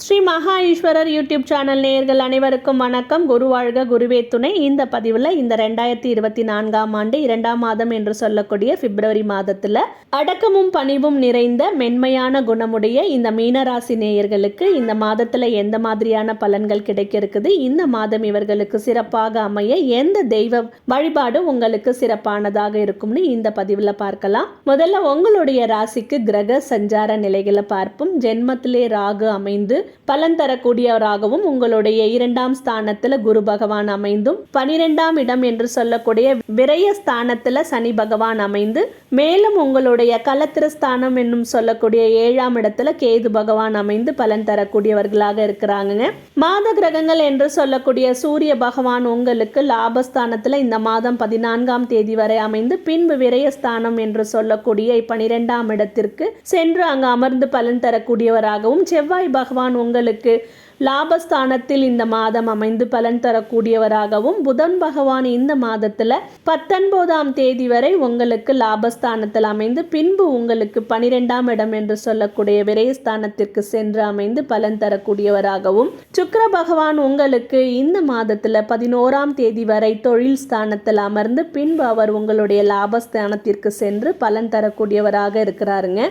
ஸ்ரீ மகா Eswarar YouTube channel நேயர்கள் அனைவருக்கும் வணக்கம். குரு வாழ்க குருவே துணை. இந்த பதிவில் இந்த ரெண்டாயிரத்தி இருபத்தி நான்காம் ஆண்டு இரண்டாம் மாதம் என்று சொல்லக்கூடிய பிப்ரவரி மாதத்தில் அடக்கமும் பணிவும் நிறைந்த மென்மையான குணமுடைய இந்த மீனராசி நேயர்களுக்கு இந்த மாதத்தில் எந்த மாதிரியான பலன்கள் கிடைக்க இருக்குது இந்த மாதம் இவர்களுக்கு சிறப்பாக அமைய எந்த தெய்வ வழிபாடு உங்களுக்கு சிறப்பானதாக இருக்கும்னு இந்த பதிவில் பார்க்கலாம். முதல்ல உங்களுடைய ராசிக்கு கிரக சஞ்சார நிலைகளை பார்ப்போம். ஜென்மத்திலே ராகு அமைந்து பலன் தரக்கூடியவராகவும் உங்களுடைய இரண்டாம் ஸ்தானத்துல குரு பகவான் அமைந்தும் பனிரெண்டாம் இடம் என்று சொல்லக்கூடிய விரய ஸ்தானத்துல சனி பகவான் அமைந்து மேலும் உங்களுடைய கலத்திர ஸ்தானம் என்னும் சொல்லக்கூடிய ஏழாம் இடத்துல கேது பகவான் அமைந்து பலன் தரக்கூடியவர்களாக இருக்கிறாங்க மாத கிரகங்கள் என்று சொல்லக்கூடிய சூரிய பகவான் உங்களுக்கு லாபஸ்தானத்துல இந்த மாதம் பதினான்காம் தேதி வரை அமைந்து பின்பு விரயஸ்தானம் என்று சொல்லக்கூடிய பனிரெண்டாம் இடத்திற்கு சென்று அங்கு அமர்ந்து பலன் தரக்கூடியவராகவும் செவ்வாய் பகவான் உங்களுக்கு லாபஸ்தானத்தில் இந்த மாதம் அமைந்து பலன் தரக்கூடியவராகவும் புதன் பகவான் இந்த மாதத்தில் பத்தொன்பதாம் தேதி வரை உங்களுக்கு லாபஸ்தானத்தில் அமைந்து பின்பு உங்களுக்கு பனிரெண்டாம் இடம் என்று சொல்லக்கூடிய விரயஸ்தானத்திற்கு சென்று அமைந்து பலன் தரக்கூடியவராகவும் சுக்கர பகவான் உங்களுக்கு இந்த மாதத்தில் பதினோராம் தேதி வரை தொழில் ஸ்தானத்தில் அமர்ந்து பின்பு அவர் உங்களுடைய லாபஸ்தானத்திற்கு சென்று பலன் தரக்கூடியவராக இருக்கிறாருங்க.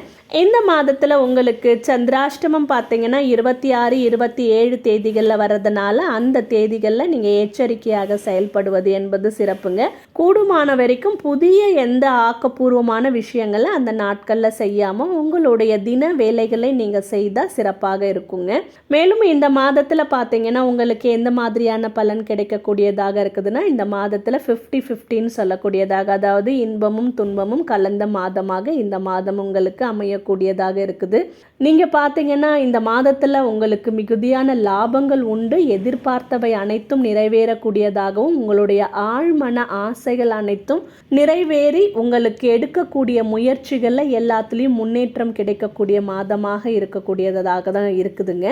இந்த மாதத்தில் உங்களுக்கு சந்திராஷ்டமம் பார்த்தீங்கன்னா இருபத்தி ஆறு இருபத்தி ஏழு ஏழு தேதிகளில் வர்றதுனால அந்த தேதிகளில் நீங்கள் எச்சரிக்கையாக செயல்படுவது என்பது சிறப்புங்க. கூடுமான வரைக்கும் புதிய எந்த ஆக்கப்பூர்வமான விஷயங்களை அந்த நாட்களில் செய்யாமல் உங்களுடைய தின வேலைகளை நீங்கள் செய்தால் சிறப்பாக இருக்குங்க. மேலும் இந்த மாதத்தில் பார்த்தீங்கன்னா உங்களுக்கு எந்த மாதிரியான பலன் கிடைக்கக்கூடியதாக இருக்குதுன்னா இந்த மாதத்தில் ஃபிஃப்டி ஃபிஃப்டின்னு சொல்லக்கூடியதாக அதாவது இன்பமும் துன்பமும் கலந்த மாதமாக இந்த மாதம் உங்களுக்கு அமையக்கூடியதாக இருக்குது. நீங்கள் பார்த்தீங்கன்னா இந்த மாதத்தில் உங்களுக்கு மிகுதியான லாபங்கள் உண்டு எதிர்பார்த்தவை அனைத்தும் நிறைவேறக்கூடியதாகவும் உங்களுடைய ஆழ்மன ஆசைகள் அனைத்தும் நிறைவேறி உங்களுக்கு எடுக்கக்கூடிய முயற்சிகளில் எல்லாத்துலேயும் முன்னேற்றம் கிடைக்கக்கூடிய மாதமாக இருக்கக்கூடியதாக தான் இருக்குதுங்க.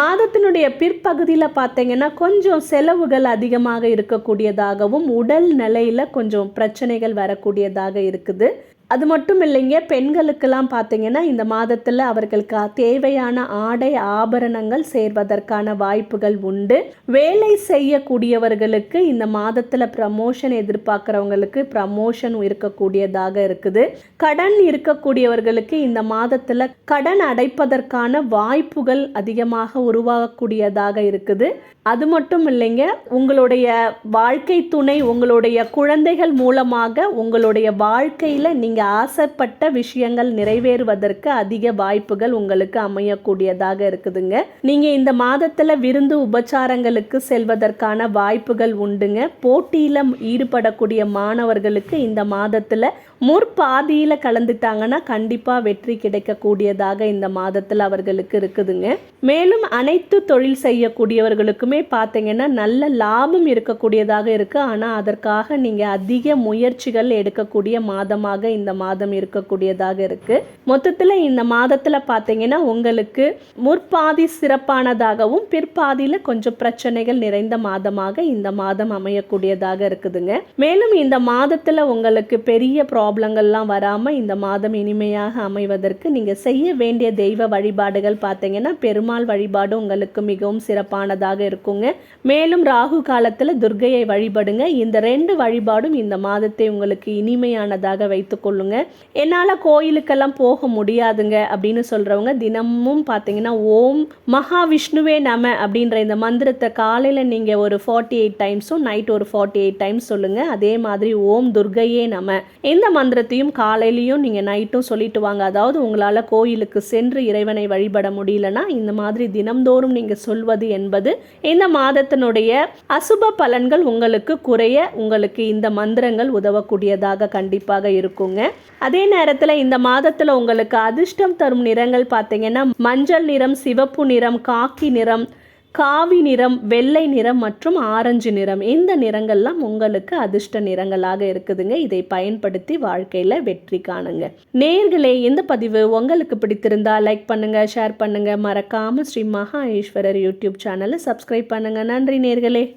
மாதத்தினுடைய பிற்பகுதியில் பார்த்தீங்கன்னா கொஞ்சம் செலவுகள் அதிகமாக இருக்கக்கூடியதாகவும் உடல் நிலையில் கொஞ்சம் பிரச்சனைகள் வரக்கூடியதாக இருக்குது. அது மட்டும் இல்லைங்க பெண்களுக்கெல்லாம் பார்த்தீங்கன்னா இந்த மாதத்தில் அவர்களுக்கு தேவையான ஆடை ஆபரணங்கள் சேர்வதற்கான வாய்ப்புகள் உண்டு. வேலை செய்யக்கூடியவர்களுக்கு இந்த மாதத்தில் ப்ரமோஷன் எதிர்பார்க்குறவங்களுக்கு ப்ரமோஷன் இருக்கக்கூடியதாக இருக்குது. கடன் இருக்கக்கூடியவர்களுக்கு இந்த மாதத்தில் கடன் அடைப்பதற்கான வாய்ப்புகள் அதிகமாக உருவாகக்கூடியதாக இருக்குது. அது மட்டும் இல்லைங்க உங்களுடைய வாழ்க்கை துணை உங்களுடைய குழந்தைகள் மூலமாக உங்களுடைய வாழ்க்கையில் நீங்கள் ஆசைப்பட்ட விஷயங்கள் நிறைவேறுவதற்கு அதிக வாய்ப்புகள் உங்களுக்கு அமையக்கூடியதாக இருக்குதுங்க. நீங்கள் இந்த மாதத்தில் விருந்து உபச்சாரங்களுக்கு செல்வதற்கான வாய்ப்புகள் உண்டுங்க. போட்டியில் ஈடுபடக்கூடிய மாணவர்களுக்கு இந்த மாதத்தில் முற்பாதியில் கலந்துட்டாங்கன்னா கண்டிப்பாக வெற்றி கிடைக்கக்கூடியதாக இந்த மாதத்தில் அவர்களுக்கு இருக்குதுங்க. மேலும் அனைத்து தொழில் செய்யக்கூடியவர்களுக்குமே பார்த்தீங்கன்னா நல்ல லாபம் இருக்கக்கூடியதாக இருக்குது ஆனால் அதற்காக நீங்கள் அதிக முயற்சிகள் எடுக்கக்கூடிய மாதமாக இந்த மாதம் இருக்கக்கூடியதாக இருக்குது மொத்தத்தில் இந்த மாதத்தில் பார்த்தீங்கன்னா உங்களுக்கு முற்பாதி சிறப்பானதாகவும் பிற்பாதியில் கொஞ்சம் பிரச்சனைகள் நிறைந்த மாதமாக இந்த மாதம் அமையக்கூடியதாக இருக்குதுங்க. மேலும் இந்த மாதத்தில் உங்களுக்கு பெரிய ப்ராப்ளங்கள்லாம் வராமல் இந்த மாதம் இனிமையாக அமைவதற்கு நீங்கள் செய்ய வேண்டிய தெய்வ வழிபாடுகள் பார்த்தீங்கன்னா பெருமாள் வழிபாடு உங்களுக்கு மிகவும் சிறப்பானதாக இருக்குங்க. மேலும் ராகு காலத்தில் துர்கையை வழிபடுங்க. இந்த ரெண்டு வழிபாடும் இந்த மாதத்தை உங்களுக்கு இனிமையானதாக வைத்துக்கொள்ளுங்க என்னால் கோயிலுக்கெல்லாம் போக முடியாதுங்க அப்படின்னு சொல்கிறவங்க தினமும் பார்த்தீங்கன்னா ஓம் மகாவிஷ்ணுவே நம அப்படின்ற இந்த மந்திரத்தை காலையில் நீங்கள் ஒரு ஃபார்ட்டி எயிட் டைம்ஸும் நைட் ஒரு ஃபார்ட்டி எயிட் டைம்ஸ் சொல்லுங்கள் அதே மாதிரி ஓம் துர்கையே நம. இந்த மந்திரத்தையும் காலையிலையும் நீங்கள் நைட்டும் சொல்லிட்டு வாங்க. அதாவது உங்களால் கோயிலுக்கு சென்று இறைவனை வழிபட முடியலன்னா இந்த மாதிரி தினம்தோறும் நீங்கள் சொல்வது என்பது இந்த மாதத்தினுடைய அசுப பலன்கள் உங்களுக்கு குறைய உங்களுக்கு இந்த மந்திரங்கள் உதவக்கூடியதாக கண்டிப்பாக இருக்குங்க. அதே நேரத்தில் இந்த மாதத்தில் உங்களுக்கு அதிர்ஷ்டம் தரும் நிறங்கள் பார்த்தீங்கன்னா மஞ்சள் நிறம் சிவப்பு நிறம் காக்கி நிறம் காவி நிறம் வெள்ளை நிறம் மற்றும் ஆரஞ்சு நிறம். இந்த நிறங்கள்லாம் உங்களுக்கு அதிர்ஷ்ட நிறங்களாக இருக்குதுங்க. இதை பயன்படுத்தி வாழ்க்கையில் வெற்றி காணுங்க. நேர்களே இந்த பதிவு உங்களுக்கு பிடித்திருந்தா லைக் பண்ணுங்க ஷேர் பண்ணுங்க. மறக்காம ஸ்ரீ மகா ஈஸ்வரர் யூடியூப் சேனலை சப்ஸ்கிரைப் பண்ணுங்க. நன்றி நேர்களே.